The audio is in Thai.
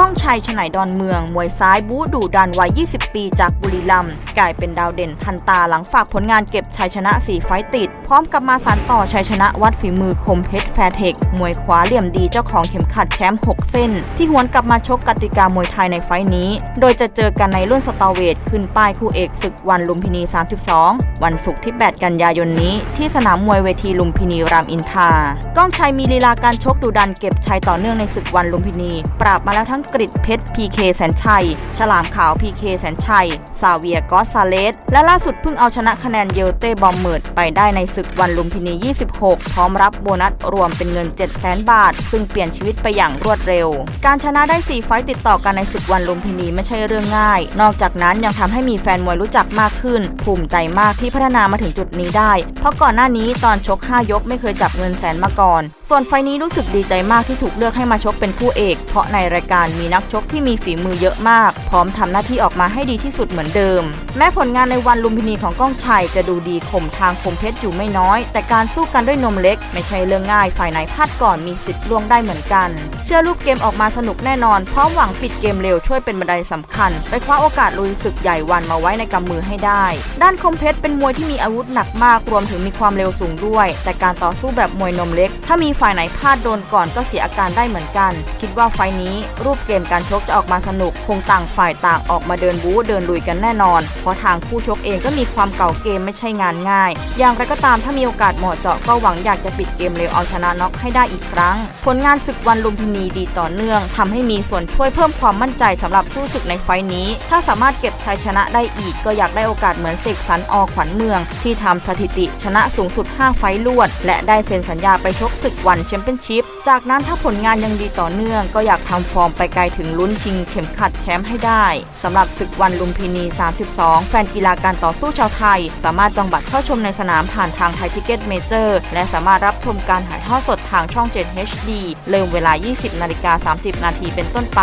ก้องชัยฉไนดอนเมือง มวยซ้ายบู๊ดุดันวัย 20 ปีจากบุรีรัมย์กลายเป็นดาวเด่นทันตาหลังฝากผลงานเก็บชัยชนะ 4 ไฟต์ติด พร้อมกับมาสานต่อชัยชนะวัดฝีมือคมเพชรแฟร์เทค มวยขวาเหลี่ยมดีเจ้าของเข็มขัดแชมป์ 6 เส้น ที่หวนกลับมาชกกติกามวยไทยในไฟต์นี้ โดยจะเจอกันในรุ่นสตาร์เวทขึ้นป้ายคู่เอกศึกวันลุมพินี 32 วันศุกร์ที่ 8 กันยายนนี้ ที่สนามมวยเวทีลุมพินีรามอินทราก้องชัยมีลีลาการชกดุดันเก็บชัยต่อเนื่องในศึกวันลุมพินี ปราบมาแล้วทั้งกริดเพชรพีเคแสนชัย ฉลามขาวพีเคแสนชัย ซาเวียกอสซาเลส และล่าสุดเพิ่งเอาชนะคะแนนเยลเต้บอมเมิร์ดไปได้ในศึกวันลุมพินี 26 พร้อมรับโบนัสรวมเป็นเงิน 7 0 0 0 0 บาท ซึ่งเปลี่ยนชีวิตไปอย่างรวดเร็ว การชนะได้ 4 ไฟต์ติดต่อกันในศึกวันลุมพินีไม่ใช่เรื่องง่าย นอกจากนั้นยังทำให้มีแฟนมวยรู้จักมากขึ้น ภูมิใจมากที่พัฒนามาถึงจุดนี้ได้ เพราะก่อนหน้านี้ตอนชก 5 ยกไม่เคยจับเงินแสนมาก่อน ส่วนไฟนี้รู้สึกดีใจมากที่ถูกเลือกให้มาชกเป็นคู่เอก เพราะในรายการมีนักชกที่มีฝีมือเยอะมาก พร้อมทำหน้าที่ออกมาให้ดีที่สุดเหมือนเดิม แม้ผลงานในวันลุมพินีของก้องชัยจะดูดีข่มทางคมเพชรอยู่ไม่น้อย แต่การสู้กันด้วยนมเล็ก ไม่ใช่เรื่องง่ายฝ่ายไหนพลาดก่อนมีสิทธิ์ล่วงได้เหมือนกัน เชื่อลูกเกมออกมาสนุกแน่นอนพราะหวังปิดเกมเร็วช่วยเป็นบันไดสำคัญ ไปคว้าโอกาสลุยศึกใหญ่วันมาไว้ในกำมือให้ได้ ด้านคมเพชรเป็นมวยที่มีอาวุธหนักมากรวมถึงมีความเร็วสูงด้วย แต่การต่อสู้แบบมวยนมเล็ก ถ้ามีฝ่ายไหนพลาดโดนก่อนก็เสียอาการได้เหมือนกัน คิดว่าไฟนี้รูปเกกมการชกจะออกมาสนุก คงต่างฝ่ายต่างออกมาเดินบู๊เดินลุยกันแน่นอน เพราะทางคู่ชกเองก็มีความเก่าเกมไม่ใช่งานง่าย อย่างไรก็ตามถ้ามีโอกาสเหมาะเจาะก็หวังอยากจะปิดเกมเร็วเอาชนะน็อกให้ได้อีกครั้ง ผลงานศึกวันลุมพินีดีต่อเนื่องทำให้มีส่วนช่วยเพิ่มความมั่นใจสำหรับสู้ศึกในไฟล์นี้ ถ้าสามารถเก็บชัยชนะได้อีก ก็อยากได้โอกาสเหมือนเสกสรรอขวัญเมือง ที่ทำสถิติชนะสูงสุด 5 ไฟล์ลวด และได้เซ็นสัญญาไปชกศึกวันแชมเปี้ยนชิพจากนั้นถ้าผลงานยังดีต่อเนื่อง ก็อยากทำฟอร์มไปไกลถึงลุ้นชิงเข็มขัดแชมป์ให้ได้สำหรับศึกวันลุมพินี 32 แฟนกีฬาการต่อสู้ชาวไทย สามารถจองบัตรเข้าชมในสนามผ่านทางไทยทิเก็ตเมเจอร์และสามารถรับชมการถ่ายทอดสดทางช่อง 7 HD เริ่มเวลา 20 นาฬิกา 30 นาทีเป็นต้นไป